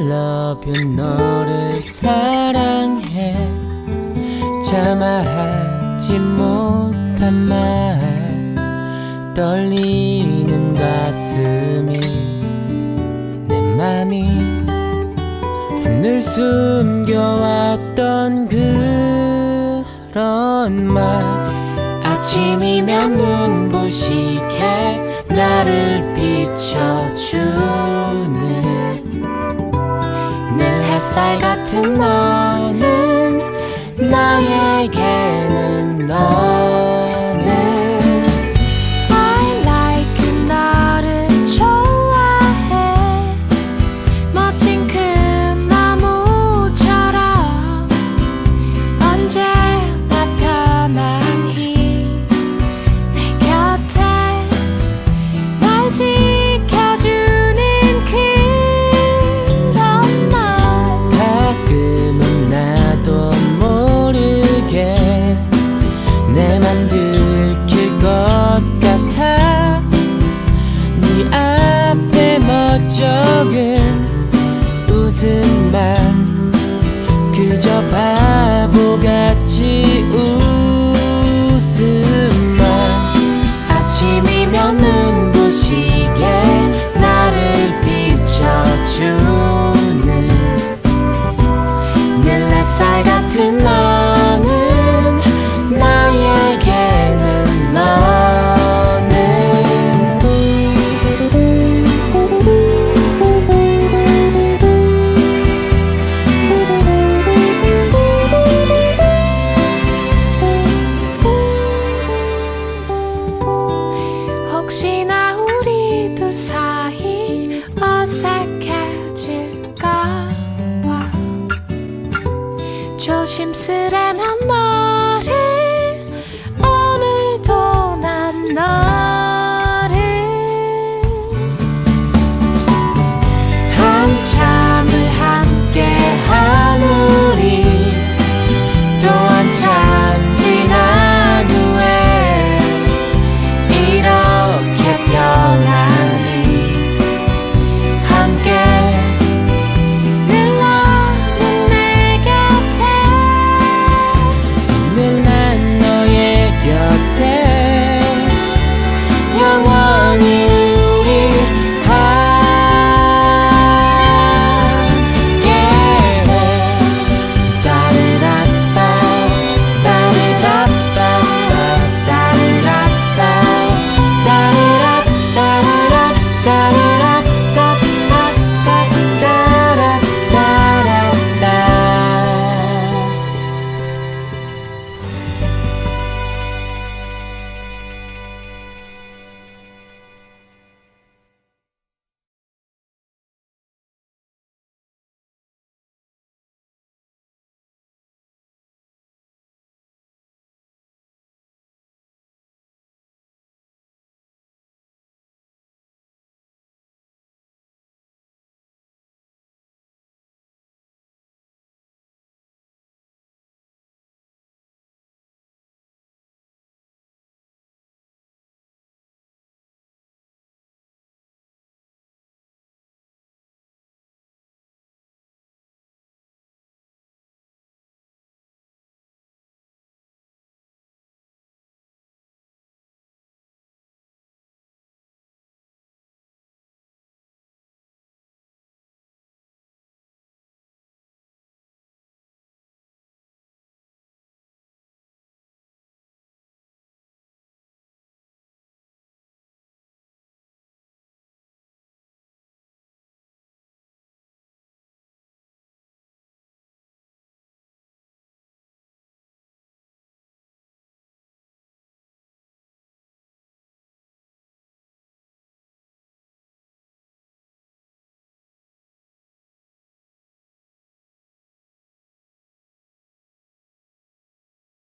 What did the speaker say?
love you 너를 사랑해. 참아 하지 못한 말 떨리는 가슴이 내 맘이 늘 숨겨왔던 그런 말. 아침이면 눈부시게 나를 비춰주는 늘 햇살 같은 너 눈부시게 나를 비춰주는 늘 햇살 같은 너 조심스레 나